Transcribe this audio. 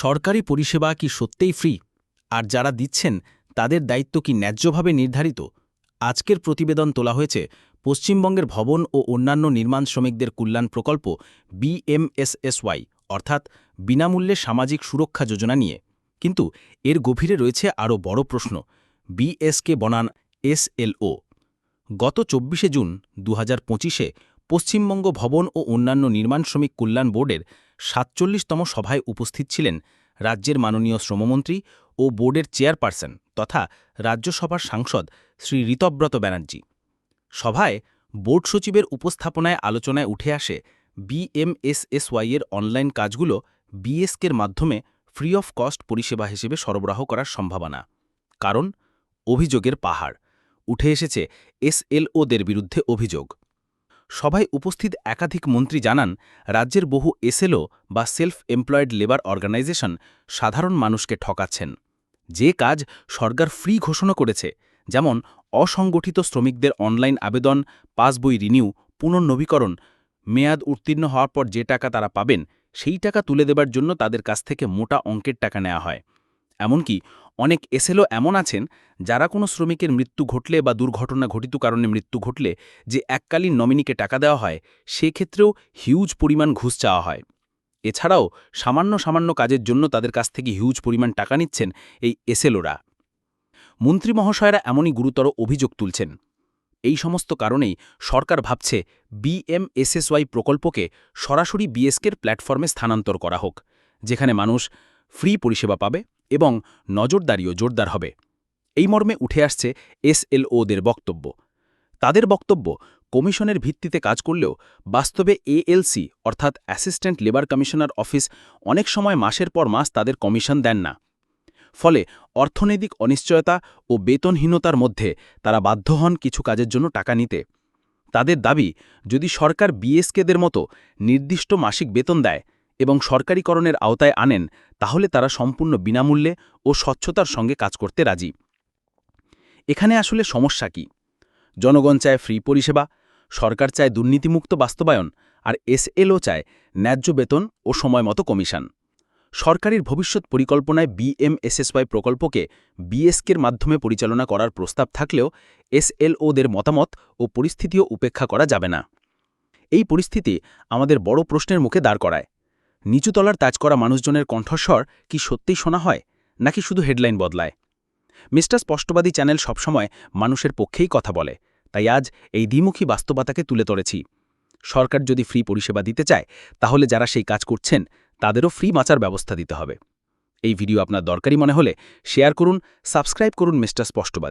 সরকারি পরিষেবা কি সত্যিই ফ্রি আর যারা দিচ্ছেন, তাদের দায়িত্ব কি ন্যায্যভাবে নির্ধারিত? আজকের প্রতিবেদন তোলা হয়েছে পশ্চিমবঙ্গের ভবন ও অন্যান্য নির্মাণ শ্রমিকদের কল্যাণ প্রকল্প বিএমএসএসওয়াই অর্থাৎ বিনামূল্যে সামাজিক সুরক্ষা যোজনা নিয়ে। কিন্তু এর গভীরে রয়েছে আরও বড় প্রশ্ন বিএসকে বনান এসএলও গত চব্বিশে জুন দু হাজার পশ্চিমবঙ্গ ভবন ও অন্যান্য নির্মাণ শ্রমিক কল্যাণ বোর্ডের সাতচল্লিশতম সভায় উপস্থিত ছিলেন রাজ্যের মাননীয় শ্রমমন্ত্রী ও বোর্ডের চেয়ারপারসন তথা রাজ্যসভার সাংসদ শ্রী ঋতব্রত ব্যানার্জি। সভায় বোর্ড সচিবের উপস্থাপনায় আলোচনায় উঠে আসে বিএমএসএসওয়াই এর অনলাইন কাজগুলো বিএসকের মাধ্যমে ফ্রি অফ কস্ট পরিষেবা হিসেবে সরবরাহ করার সম্ভাবনা। কারণ, অভিযোগের পাহাড়। উঠে এসেছে এসএলওদের বিরুদ্ধে অভিযোগ। সভায় উপস্থিত একাধিক মন্ত্রী জানান, রাজ্যের বহু এসএলও বা সেলফ এমপ্লয়েড লেবার অর্গানাইজেশন সাধারণ মানুষকে ঠকাচ্ছেন। যে কাজ সরকার ফ্রি ঘোষণা করেছে, যেমন অসংগঠিত শ্রমিকদের অনলাইন আবেদন পাসবই রিনিউ, পুনর্নবীকরণ, মেয়াদ উত্তীর্ণ হওয়ার পর যে টাকা তারা পাবেন, সেই টাকা তুলে দেবার জন্য তাদের কাছ থেকে মোটা অঙ্কের টাকা নেওয়া হয়। এমনকি অনেক এসএলও এমন আছেন যারা কোনো শ্রমিকের মৃত্যু ঘটলে বা দুর্ঘটনা ঘটিত কারণে মৃত্যু ঘটলে যে এককালীন নমিনিকে টাকা দেওয়া হয়, সেক্ষেত্রেও হিউজ পরিমাণ ঘুষ চাওয়া হয়। এছাড়াও সামান্য সামান্য কাজের জন্য তাদের কাছ থেকে হিউজ পরিমাণ টাকা নিচ্ছেন এই এসএলওরা মন্ত্রী মহাশয়রা এমনই গুরুতর অভিযোগ তুলছেন। এই সমস্ত কারণেই সরকার ভাবছে বিএমএসএসওয়াই প্রকল্পকে সরাসরি বিএসকের প্ল্যাটফর্মে স্থানান্তর করা হোক, যেখানে মানুষ ফ্রি পরিষেবা পাবে এবং নজরদারিও জোরদার হবে। এই মর্মে উঠে আসছে এসএলওদের বক্তব্য। তাদের বক্তব্য, কমিশনের ভিত্তিতে কাজ করলেও বাস্তবে এএলসি, অর্থাৎ অ্যাসিস্ট্যান্ট লেবার কমিশনার অফিস, অনেক সময় মাসের পর মাস তাদের কমিশন দেন না। ফলে অর্থনৈতিক অনিশ্চয়তা ও বেতনহীনতার মধ্যে তারা বাধ্য হন কিছু কাজের জন্য টাকা নিতে। তাদের দাবি, যদি সরকার বিএসকেদের মতো নির্দিষ্ট মাসিক বেতন দেয় এবং সরকারিকরণের আওতায় আনেন, তাহলে তারা সম্পূর্ণ বিনামূল্যে ও স্বচ্ছতার সঙ্গে কাজ করতে রাজি। এখানে আসলে সমস্যা কি? জনগণ চায় ফ্রি পরিষেবা, সরকার চায় দুর্নীতিমুক্ত বাস্তবায়ন, আর এসএলও চায় ন্যায্য বেতন ও সময়মতো কমিশন। সরকারের ভবিষ্যৎ পরিকল্পনায় বিএমএসএসওয়াই প্রকল্পকে বিএসকের মাধ্যমে পরিচালনা করার প্রস্তাব থাকলেও এসএলওদের মতামত ও পরিস্থিতিও উপেক্ষা করা যাবে না। এই পরিস্থিতি আমাদের বড় প্রশ্নের মুখে দাঁড় করায়। নিচুতলার তাজ করা মানুষজনের কণ্ঠস্বর কি সত্যিই শোনা হয়, নাকি শুধু হেডলাইন বদলায়? মিস্টার স্পষ্টবাদী চ্যানেল সবসময় মানুষের পক্ষেই কথা বলে, তাই আজ এই দ্বিমুখী বাস্তবতাকে তুলে ধরেছি। সরকার যদি ফ্রি পরিষেবা দিতে চায়, তাহলে যারা সেই কাজ করছেন, তাদেরও ফ্রি মাচার ব্যবস্থা দিতে হবে। এই ভিডিও আপনার দরকারি মনে হলে শেয়ার করুন, সাবস্ক্রাইব করুন মিস্টার স্পষ্টবাদী।